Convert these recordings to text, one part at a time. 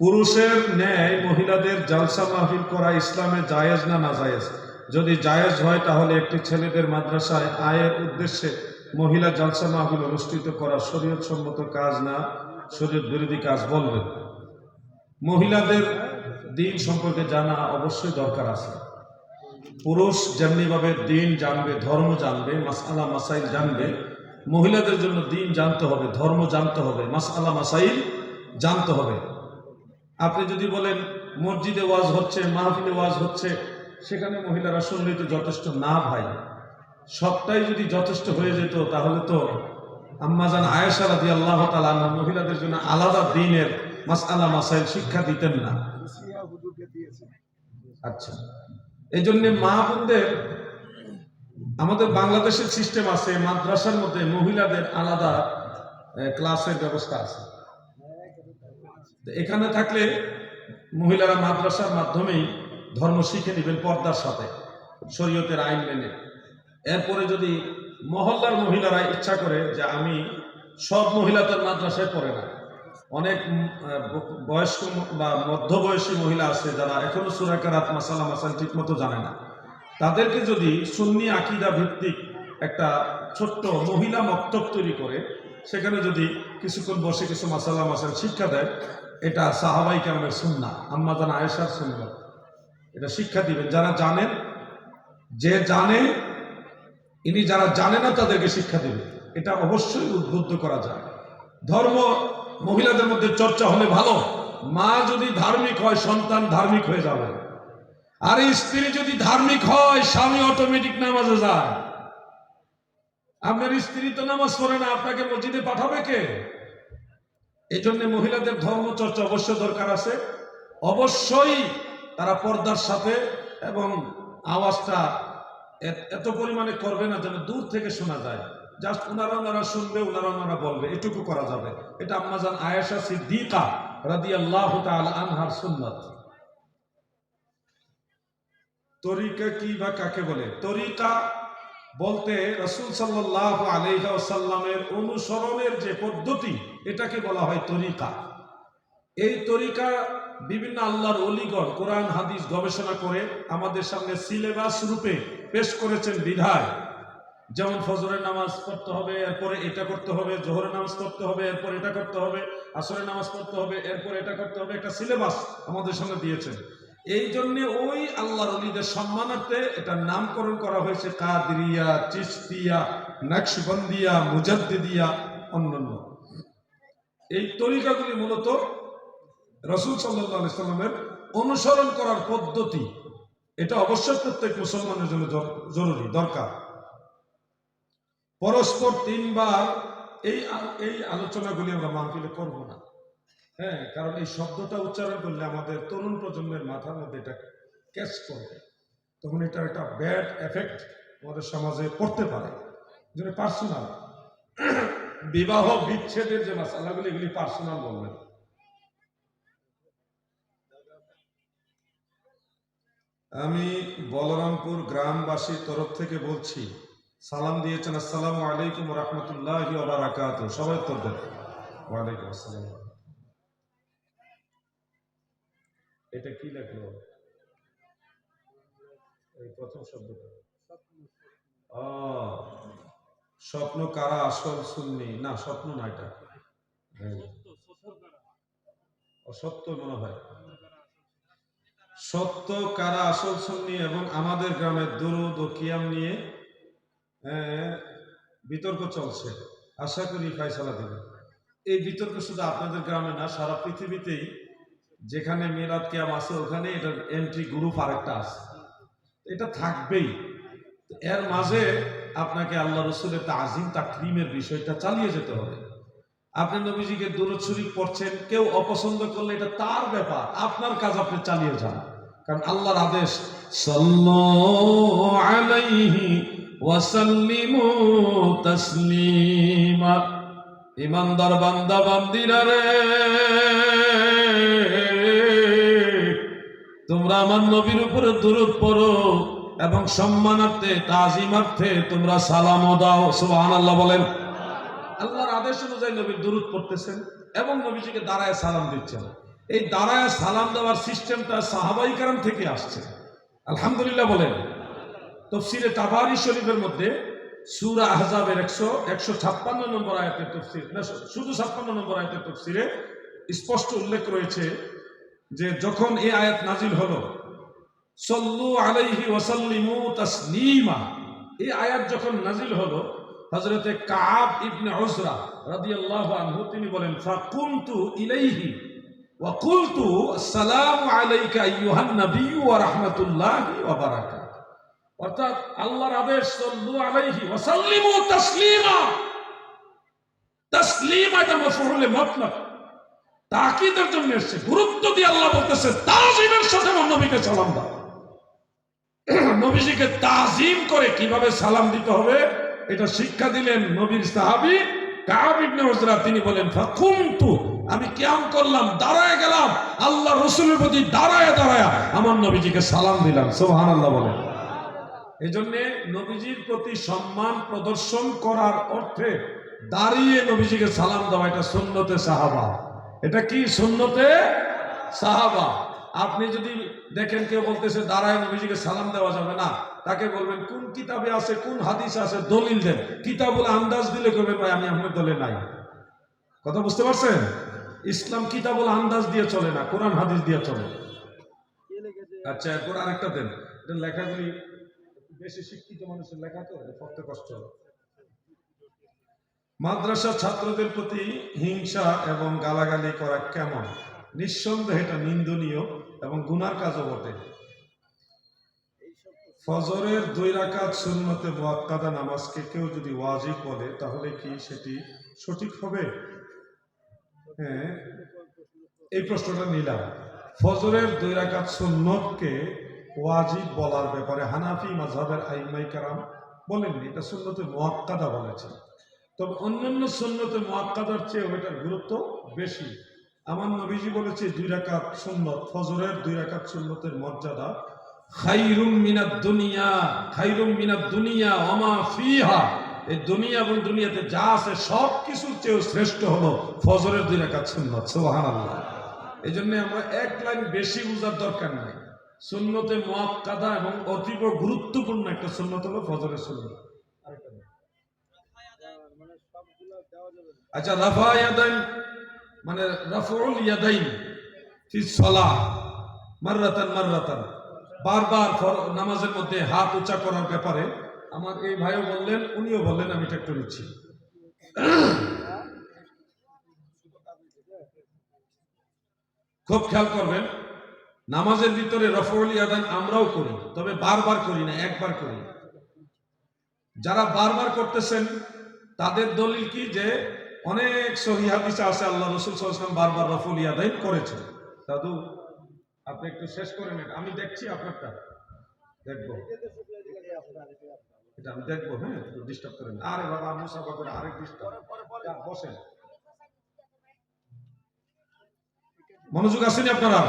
পুরুষের ন্যায় মহিলাদের জালসা মাহফিল করা ইসলামে জায়েজ না না জায়েজ? যদি জায়েজ হয়, তাহলে একটি ছেলেদের মাদ্রাসায় আয়ের উদ্দেশ্যে মহিলা জালসা মাহফিল অনুষ্ঠিত করা শরীয়ত সম্মত কাজ না? শরীয়ত বিরোধী কাজ বলবেন মহিলাদের দিন সম্পর্কে জানা অবশ্যই দরকার আছে। পুরুষ যেমনিভাবে দিন জানবে, ধর্ম জানবে মাসালা মাসাইল জানবে, মহিলাদের জন্য দিন জানতে হবে, ধর্ম জানতে হবে মাসালা মাসাইল জানতে হবে। আপনি যদি বলেন, মসজিদে ওয়াজ হচ্ছে, মাহফিলে ওয়াজ হচ্ছে, সেখানে মহিলারা শুনলে তো যথেষ্ট না ভাই। সবটাই যদি যথেষ্ট হয়ে যেত, তাহলে তো আম্মাজান আয়েশা রাদি আল্লাহ তালা মহিলাদের জন্য আলাদা দিনের মাস মাসালা মাসাইল শিক্ষা দিতেন না। আচ্ছা। এই জন্য বোনদের, আমাদের বাংলাদেশের সিস্টেম আছে, মাদ্রাসার মধ্যে মহিলাদের আলাদা ক্লাসের ব্যবস্থা আছে। এখানে থাকলে মহিলারা মাদ্রাসার মাধ্যমেই ধর্ম শিখে নেবেন পর্দার সাথে, শরীয়তের আইন মেনে। এরপরে যদি মহল্লার মহিলারা ইচ্ছা করে যে আমি সব মহিলা তার মাদ্রাসায় পড়ে না, অনেক বয়স্ক বা মধ্যবয়সী মহিলা আছে যারা এখনও সুরাকারাত মাসালা মাসাল ঠিক মতো জানে না, তাদেরকে যদি সুন্নি আকিদা ভিত্তিক একটা ছোট্ট মহিলা মক্তব তৈরি করে, সেখানে যদি কিছুক্ষণ বসে কিছু মাসালা মাসাল শিক্ষা দেয় এটা সাহাবাই কেরামের সুন্না আম্মা জানা আয়েশার সুন্না এটা শিক্ষা দিবেন, যারা জানেন যে জানে, ইনি যারা জানে না, তাদেরকে শিক্ষা দিবে এটা অবশ্যই উদ্বুদ্ধ করা যায়। ধর্ম, মহিলাদের মধ্যে চর্চা হলে ভালো। মা যদি ধার্মিক হয়, সন্তান ধার্মিক হয়ে যাবে। আর স্ত্রী যদি ধার্মিক হয়, স্বামী অটোমেটিক নামাজে যায়। আপনার স্ত্রী তো নামাজ পড়ে না, আপনাকে মসজিদে পাঠাবে কে? এই জন্য মহিলাদের ধর্ম চর্চা অবশ্য দরকার আছে। অবশ্যই তারা পর্দার সাথে এবং আওয়াজটা এত পরিমাণে করবে না যেন দূর থেকে শোনা যায়। জাস্ট ওনারা ওনারা শুনবে ওনারা ওনারা বলবে, এটুকু করা যাবে। এটা আম্মাজান আয়েশা সিদ্দিকা রাদি আল্লাহ আনহার সুন্নত। তরিকা কি বা কাকে বলে? তরিকা বলতে রসুল সাল্লাহ আলহাসাল্লামের অনুসরণের যে পদ্ধতি, এটাকে বলা হয় তরিকা। এই তরিকা বিভিন্ন আল্লাহর অলিগণ কোরআন, হাদিস গবেষণা করে আমাদের সামনে সিলেবাস রূপে পেশ করেছেন বিধায়। যেমন ফজরের নামাজ পড়তে হবে, এরপরে এটা করতে হবে, জোহরের নামাজ পড়তে হবে, এরপর এটা করতে হবে, আসরের নামাজ পড়তে হবে, এরপর এটা করতে হবে, একটা সিলেবাস আমাদের সামনে দিয়েছেন। এই জন্য ওই আল্লাহর অলিদের সম্মানার্থে এটার নামকরণ করা হয়েছে কাদরিয়া চিস্তিয়া নকশবন্দিয়া, মুজাদ্দিদিয়া, অন্যান্য। এই তরিকাগুলি মূলত রসুল সাল্লাহ সাল্লামের অনুসরণ করার পদ্ধতি। এটা অবশ্যই প্রত্যেক মুসলমানের জন্য জরুরি, দরকার। পরস্পর তিনবার এই এই আলোচনাগুলি আমরা মাহফিলে করব না। হ্যাঁ কারণ এই শব্দটা উচ্চারণ করলে আমাদের তরুণ প্রজন্মের মাথার মধ্যে এটা ক্যাচ করবে। তখন এটা একটা ব্যাড এফেক্ট আমাদের সমাজে পড়তে পারে। যেন পার্সোনাল বিবাহ বিচ্ছেদের যে মাসালাগুলি, এগুলি পার্সোনাল বলবেন। আমি বলরামপুর গ্রামবাসীর তরফ থেকে বলছি, সালাম দিয়েছেন, আসসালামু আলাইকুম রহমতুল্লাহ সবাই দেন। ওয়ালাইকুম আসসালাম। এটা কি লেখলো? এই প্রথম শব্দটা। স্বপ্ন কারা আসল শুননি না, স্বপ্ন না এটা। হ্যাঁ। অসত্য মনে হয়। সত্য কারা আসল সুন্নি এবং আমাদের গ্রামের দুরুদ ও কিয়াম নিয়ে বিতর্ক চলছে। আশা করি ফাইসালা দেবে এই বিতর্ক শুধু আপনাদের গ্রামে না, সারা পৃথিবীতেই যেখানে মিলাদ কিয়াম আছে, ওখানে এটার এন্ট্রি গ্রুপ আরেকটা আছে। এটা থাকবেই। এর মাঝে আপনাকে আল্লাহ রসুলের তা তাজিম, তাকরিমের বিষয়টা চালিয়ে যেতে হবে। আপনি নবীজিকে দূরত শরীফ পড়ছেন, কেউ অপছন্দ করলে এটা তার ব্যাপার, আপনার কাজ আপনি চালিয়ে যান। কারণ আল্লাহর আদেশ ওয়াসাল্লিমু ইমানদার বান্দা, বান্দিরা রে। তোমরা আমার নবীর উপরে দূরত পড়ো এবং সম্মানার্থে, তাজিমার্থে তোমরা সালামও দাও, সুবহানাল্লাহ বলেন। আল্লাহর আদেশ অনুযায়ী নবীর দুরুদ পড়তেছেন এবং নবীজিকে দাঁড়ায় সালাম দিচ্ছেন। এই দাঁড়ায় সালাম দেওয়ার সিস্টেমটা সাহাবাই কারাম থেকে আসছে। আলহামদুলিল্লাহ বলেন। তফসিরে তাবারি শরীফের মধ্যে সুরা আহজাবের একশো একশো ছাপ্পান্ন নম্বর আয়াতের তফসির, না, শুধু ছাপ্পান্ন নম্বর আয়াতের তফসিরে স্পষ্ট উল্লেখ রয়েছে যে যখন এই আয়াত নাজিল হলো, সল্লু আলাইহি ওয়াসাল্লিমু তাসলিমা এই আয়াত যখন নাজিল হলো, হযরতে কাব ইবনে উজরা রাদিয়াল্লাহু আনহু, তিনি বলেন ফাকুমতু ইলাইহি ওয়া কুলতু, আসসালামু আলাইকা আইয়ুহান নাবিয়্যু ওয়া রাহমাতুল্লাহি ওয়া বারাকাতুহু অর্থাৎ আল্লাহর আদেশ, সল্লু আলাইহি ওয়াসাল্লিমু তাসলিমা তাসলিমা এটা মফউলে মতলব। তাকিদের জন্য এসেছে, গুরুত্ব দিয়ে আল্লাহ বলতেছে, তাজিমের সাথে আমার নবীকে সালাম দাও। নবীজিকে তাজিম করে কীভাবে সালাম দিতে হবে, এটা শিক্ষা দিলেন নবীর সাহাবী তিনি বলেন আমি কিয়াম করলাম, দাঁড়ায় গেলাম, আল্লাহ রসুলের প্রতি দাঁড়ায় দাঁড়ায় আমার নবীজিকে সালাম দিলাম। সোহান আল্লাহ বলেন। এই জন্য নবীজির প্রতি সম্মান প্রদর্শন করার অর্থে দাঁড়িয়ে নবীজিকে সালাম দেওয়া এটা সুন্নতে সাহাবা। এটা কি সুন্নতে? সাহাবা। আপনি যদি দেখেন কেউ বলতেছে, দাঁড়ায় নবীজিকে সালাম দেওয়া যাবে না। তাকে বলবেন, কোন কিতাবে আছে, কোন হাদিস আছে, দলিল দেন। কিতাবুল আন্দাজ দিলে কবেন ভাই, আমি আপনার দলে নাই। কথা বুঝতে পারছেন? ইসলাম কিতাবুল আন্দাজ দিয়ে চলে না, কোরআন হাদিস দিয়ে চলে। আচ্ছা এরপর আরেকটা দেন। লেখাগুলি বেশি শিক্ষিত মানুষের লেখা তো পড়তে কষ্ট। হয়। মাদ্রাসা ছাত্রদের প্রতি হিংসা এবং গালাগালি করা কেমন? নিঃসন্দেহে এটা নিন্দনীয় এবং গুনার কাজও বটে। ফজরের দুই রাকাত সুন্নতে মুয়াক্কাদা নামাজকে কেউ যদি ওয়াজিব বলে, তাহলে কি সেটি সঠিক হবে? হ্যাঁ এই প্রশ্নটা নিলাম। ফজরের দুই রাকাত সুন্নতকে ওয়াজিব বলার ব্যাপারে হানাফি মাযহাবের আইমাই কারাম বলেননি, এটা সুন্নতে মুয়াক্কাদা বলেছেন। তবে অন্যান্য সুন্নতে মুয়াক্কাদার চেয়ে ওইটার গুরুত্ব বেশি। আমার নবীজি বলেছে, দুই রাকাত সুন্নত, ফজরের দুই রাকাত সুন্নতের মর্যাদা খাইরুম মিনাদ দুনিয়া, খাইরুম মিনাদ দুনিয়া, ওমা ফিহা। এই দুনিয়া এবং দুনিয়াতে যা আছে সব কিছুর চেয়েও শ্রেষ্ঠ হলো ফজরের দুই রাকাত সুন্নত, সুবহানাল্লাহ। এই জন্য আমরা এক লাইন বেশি বোঝার দরকার নাই। সুন্নতে মুয়াক্কাদা এবং অতীব গুরুত্বপূর্ণ একটা সুন্নত হলো ফজরের সুন্নত। আচ্ছা রাফা ইয়াদাইন মানে রাফুল ইয়াদাইন ফি সালাহ মাররাতান মাররাতান। বারবার নামাজের মধ্যে হাত উঁচা করার ব্যাপারে আমার এই ভাইও বললেন, উনিও বললেন, আমি এটা একটু নিচ্ছি। খুব খেয়াল করবেন, নামাজের ভিতরে রফউল ইয়াদান আমরাও করি, তবে বারবার করি না, একবার করি। যারা বারবার করতেছেন, তাদের দলিল কি যে অনেক সহি হাদিসে আছে আল্লাহ রসুল সাল্লাম বারবার রফুল ইয়াদাইন করেছেন। দাদু আপনি একটু শেষ করে নেন আমি দেখছি আপনারটা। দেখব। এটা আমি দেখব হ্যাঁ ডিস্টার্ব করেন। আরে বাবা আমি সভা করে আরেক ডিস্টার্ব বসেন। মনোযোগ আসেনি আপনারা?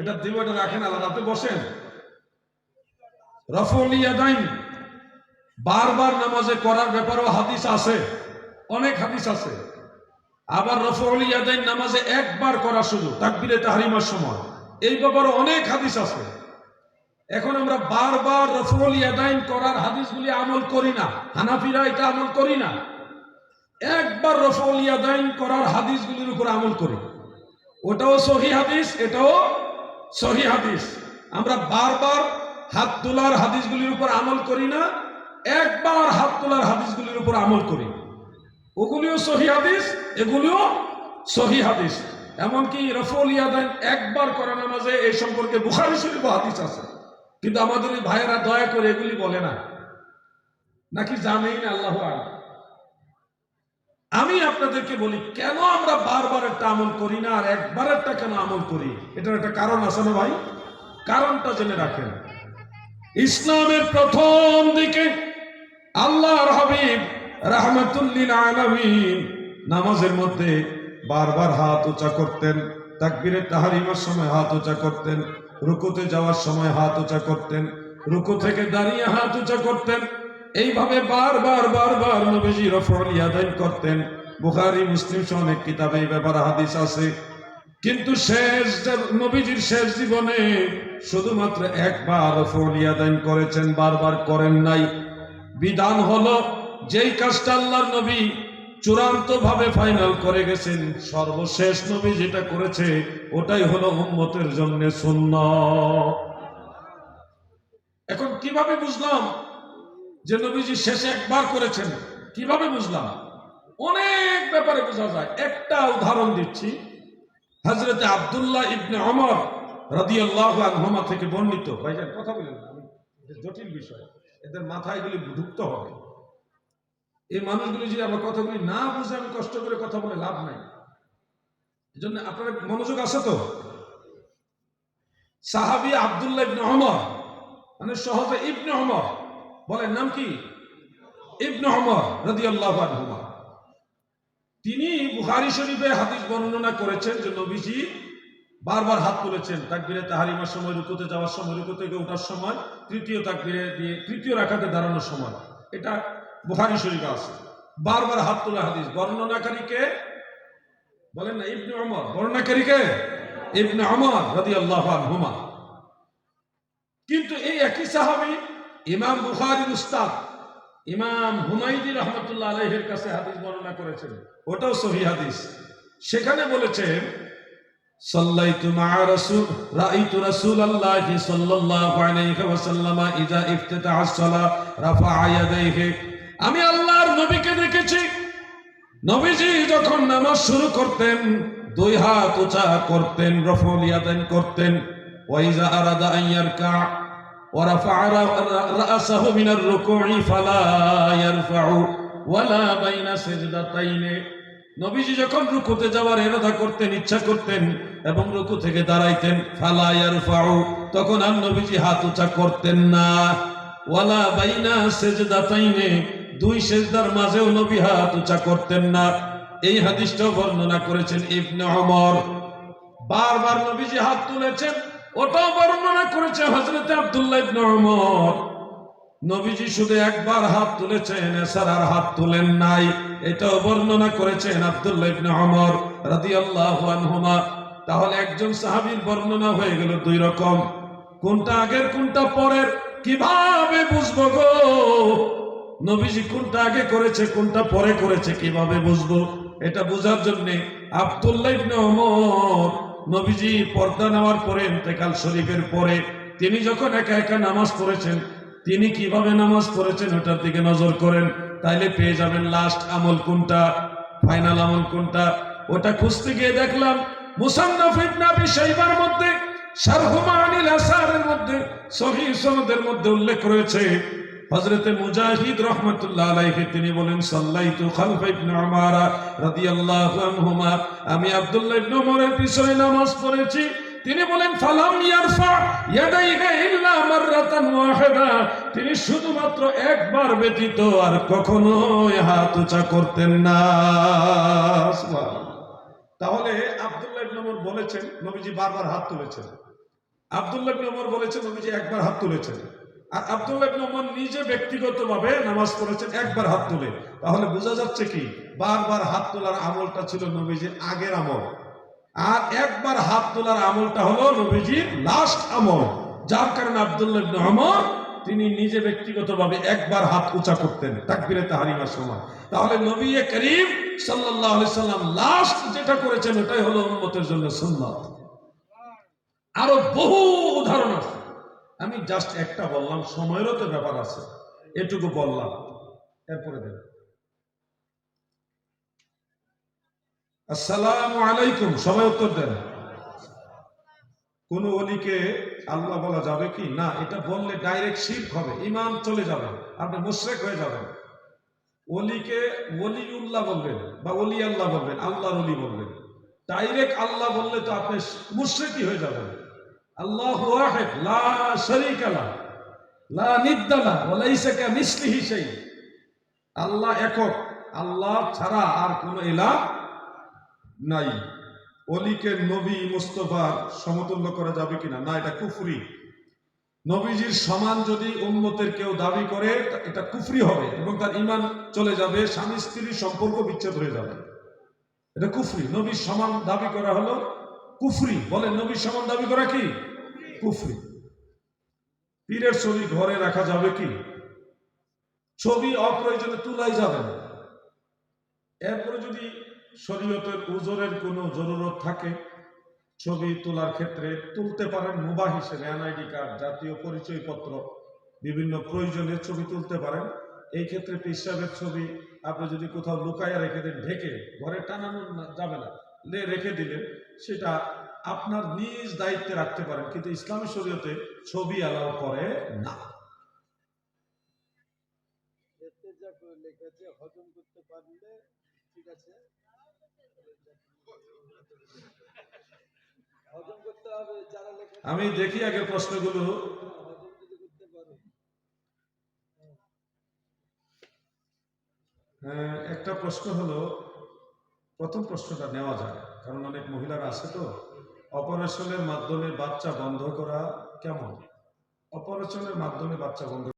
এটা দিব এটা রাখেন আলাদা আপনি বসেন। রফুল ইয়াদাইন বারবার নামাজে করার ব্যাপারেও হাদিস আছে। অনেক হাদিস আছে। আবার রফউল ইয়াদাইন নামাজে একবার করা শুধু তাকবিরে তাহরিমার সময়। এই ব্যাপারে অনেক হাদিস আছে। এখন আমরা বারবার রফউল ইয়াদাইন করার হাদিসগুলি আমল করি না। হানাফিরা এটা আমল করি না। একবার রফউল ইয়াদাইন করার হাদিসগুলির উপর আমল করি। ওটাও সহি হাদিস, এটাও সহি হাদিস। আমরা বারবার হাত তোলার হাদিসগুলির উপর আমল করি না, একবার হাত তোলার হাদিসগুলির উপর আমল করি। ওগুলিও সহি হাদিস, এগুলিও সহি হাদিস। এমনকি রফুল ইয়াদান একবার করা নামাজে এই সম্পর্কে বুখারি শরীফ হাদিস আছে। কিন্তু আমাদের এই ভাইয়েরা দয়া করে এগুলি বলে না। নাকি জানেই না, আল্লাহ আমি আপনাদেরকে বলি, কেন আমরা বারবার একটা আমল করি না আর একবারেরটা কেন আমল করি? এটার একটা কারণ আছে না ভাই? কারণটা জেনে রাখেন। ইসলামের প্রথম দিকে আল্লাহর হাবিব রাহমাতুল্লিল আলামিন। নামাজের মধ্যে বারবার হাত উঁচা করতেন, তাকবিরে তাহারিমার সময় হাত উঁচা করতেন, রুকুতে যাওয়ার সময় হাত উঁচা করতেন, রুকু থেকে দাঁড়িয়ে হাত উঁচা করতেন। এইভাবে বারবার বারবার নবীজি রফল ইয়াদাইন করতেন। বুখারী, মুসলিম সহ অনেক কিতাবে এই ব্যাপারে হাদিস আছে। কিন্তু শেষ নবীজির শেষ জীবনে শুধুমাত্র একবার ফলিয়াদান করেছেন, বারবার করেন নাই। বিধান হলো যেই কাজটা আল্লাহর নবী চূড়ান্ত ভাবে ফাইনাল করে গেছেন, সর্বশেষ নবী যেটা করেছে, ওটাই হলো উম্মতের জন্য শূন্য এখন কীভাবে বুঝলাম যে নবীজি শেষে একবার করেছেন? কীভাবে বুঝলাম? অনেক ব্যাপারে বোঝা যায়। একটা উদাহরণ দিচ্ছি। হজরতে আবদুল্লাহ ইবনে অমর আনহুমা থেকে বর্ণিত। ভাইজান, কথা বলেন। জটিল বিষয়। এদের মাথায় এগুলি ঢুকতে হবে। এই মানুষগুলি যদি আমার কথাগুলি না বুঝে, আমি কষ্ট করে কথা বলে লাভ নাই। এজন্য আপনার মনোযোগ আছে তো? সাহাবি আব্দুল্লাহ ইবনে অমর মানে সহজে ইবনে অমর বলেন নাম কি? ইবনে অমর রাদিয়াল্লাহু আনহুমা। তিনি বুখারী শরীফে হাদিস বর্ণনা করেছেন যে নবীজি বারবার হাত তুলেছেন, তাকবিরে তাহারিমার সময়, রুকুতে যাওয়ার সময় রুকু থেকে ওঠার সময়, তৃতীয় তাকবিরে দিয়ে, তৃতীয় রাখাতে দাঁড়ানোর সময়। এটা বুখারী শরীফে আছে। বারবার হাত তোলা হাদিস। বর্ণনাকারীকে, বলেন না, ইবনে ওমর, বর্ণনাকারীকে? ইবনে ওমর রাদিয়াল্লাহু আনহুমা। কিন্তু এই একই সাহাবী, ইমাম বুখারীর উস্তাদ, ইমাম হুমায়ুদি রহমতুল্লাহ আলাইহির কাছে হাদিস বর্ণনা করেছেন। ওটাও সহি হাদিস। সেখানে বলেছেন, সাল্লাইতু মা রাসূল, রাআইতু রাসূলাল্লাহি সাল্লাল্লাহু আলাইহি ওয়াসাল্লাম ইযা ইফতাতাহ আস-সালাহ রাফা'a ইয়াদাইহি। আমি আল্লাহর নবীকে দেখেছি নবীজি যখন নামাজ শুরু করতেন দুই হাত উঁচা করতেন রফল ইয়াদান করতেন ওয়াইজা আরাদা আন ইয়ারকা ورفع رأسه من الركوع فلا يرفع ولا بين سجدتين নবীজি যখন রুকুতে যাওয়ার এরাদা করতেন ইচ্ছা করতেন এবং রুকু থেকে দাঁড়াইতেন ফালা ইয়ারফাউ তখন আর নবীজি হাত উঁচা করতেন না ওয়ালা বাইনা সেজদাতাইনে দুই সেজদার মাঝেও নবী হাত উঁচা করতেন না। এই হাদিসটাও বর্ণনা করেছেন ইবনে ওমর বারবার নবীজি হাত তুলেছেন, ওটাও বর্ণনা করেছে হজরত আব্দুল্লাহ ইবনে ওমর নবীজি শুধু একবার হাত তুলেছেন, এছাড়া আর হাত তুলেন নাই। এটাও বর্ণনা করেছেন আব্দুল্লাহ ইবনে ওমর রাদিয়াল্লাহু আনহুমা। তাহলে একজন সাহাবীর বর্ণনা হয়ে গেল দুই রকম। কোনটা আগের, কোনটা পরের, কীভাবে বুঝব গো? নবীজি কোনটা আগে করেছে, কোনটা পরে করেছে, কীভাবে বুঝব? এটা বোঝার জন্য নবীজি পর্দা নেওয়ার পরে, ইন্তেকাল শরীফের পরে, তিনি যখন একা একা নামাজ পড়েছেন, তিনি কীভাবে নামাজ পড়েছেন ওটার দিকে নজর করেন। তাইলে পেয়ে যাবেন লাস্ট আমল কোনটা ফাইনাল আমল কোনটা। ওটা খুঁজতে গিয়ে দেখলাম, মুসান্নাফ মধ্যে, শারহুমানিল আসারের মধ্যে, সহিহ সনদের মধ্যে উল্লেখ রয়েছে হযরতে মুজাহিদ রাহমাতুল্লাহ তিনি বলেন খালফা ইবনে উমার রাদিয়াল্লাহু আনহুমা। আমি আব্দুল্লাহ ইবনে পিছনে নামাজ পড়েছি। তিনি বলেন ইয়ারফা ইল্লা মাররাতান ওয়াহিদা। তিনি শুধুমাত্র একবার ব্যতীত আর কখনো হাত উঁচা করতেন না। তাহলে আব্দুল্লাহ ইবনে ওমর বলেছেন, নবীজি বারবার হাত তুলেছেন। আব্দুল্লাহ ইবনে বলেছেন, নবীজি একবার হাত তুলেছেন। আর আব্দুল্লাহ ইবনে নিজে ব্যক্তিগতভাবে নামাজ পড়েছেন, একবার হাত তুলে। তাহলে বোঝা যাচ্ছে কি? বারবার হাত তোলার আমলটা ছিল নবীজির আগের আমল। আর একবার হাত তোলার আমলটা হলো নবীজির লাস্ট আমল। যার কারণে আব্দুল্লাহ ইবনে তিনি নিজে ব্যক্তিগতভাবে একবার হাত উঁচা করতেন, তাকবিরে তাহারিমার সময়। তাহলে নবী করিম সাল্লাল্লাহু আলাইহি সাল্লাম লাস্ট যেটা করেছেন, ওটাই হলো উম্মতের জন্য সুন্নাত। আরও বহু উদাহরণ আছে। আমি জাস্ট একটা বললাম, সময়েরও তো ব্যাপার আছে। এটুকু বললাম। এরপরে দেন আসসালামু আলাইকুম। সবাই উত্তর দেন। কোন অলিকে আল্লাহ বলা যাবে কি? না, এটা বললে ডাইরেক্ট শির্ক হবে। ইমান চলে যাবে। আপনি মুশরেক হয়ে যাবেন। অলিকে ওলিউল্লাহ বলবেন বা অলি আল্লাহ বলবেন, আল্লাহর অলি বলবেন। ডাইরেক্ট আল্লাহ বললে তো আপনি মুশরিকই হয়ে যাবেন। আল্লাহ ওয়াহিদ, লা শারীকা লা লা নিদ্দা লা ওয়া লাইসা কামিসলিহি শাই আল্লাহ একক, আল্লাহ ছাড়া আর কোনো ইলাহ নাই। অলিকে নবী মুস্তফার সমতুল্য করা যাবে কিনা? না, এটা কুফরি। নবীজির সমান যদি উম্মতের কেউ দাবি করে এটা কুফরি হবে এবং তার ইমান চলে যাবে, স্বামী স্ত্রীর সম্পর্ক বিচ্ছেদ হয়ে যাবে। এটা কুফরি। নবীর সমান দাবি করা হলো কুফরি। বলে নবীর সমান দাবি করা কি? কুফরি। পীরের ছবি ঘরে রাখা যাবে কি? ছবি অপ্রয়োজনে তুলাই যাবে না। এরপরে যদি শরীয়তের উজরের কোনো জরুরত থাকে, ছবি তোলার ক্ষেত্রে তুলতে পারেন মোবা হিসেবে এনআইডি কার্ড, জাতীয় পরিচয়পত্র, বিভিন্ন প্রয়োজনে ছবি তুলতে পারেন। এই ক্ষেত্রে পিসাবের ছবি আপনি যদি কোথাও লুকাইয়া রেখে দেন, ঢেকে ঘরে টানানো যাবে না। রেখে দিলেন, সেটা আপনার নিজ দায়িত্বে রাখতে পারেন কিন্তু ইসলামী শরীয়তে ছবি অ্যালাউ করে না। হজম করতে পারলে ঠিক আছে। হজম করতে হবে যারা আমি দেখি আগে প্রশ্নগুলো। হ্যাঁ, একটা প্রশ্ন হলো প্রথম প্রশ্নটা নেওয়া যায় কারণ অনেক মহিলারা আছে তো। অপারেশনের মাধ্যমে বাচ্চা বন্ধ করা কেমন? অপারেশনের মাধ্যমে বাচ্চা বন্ধ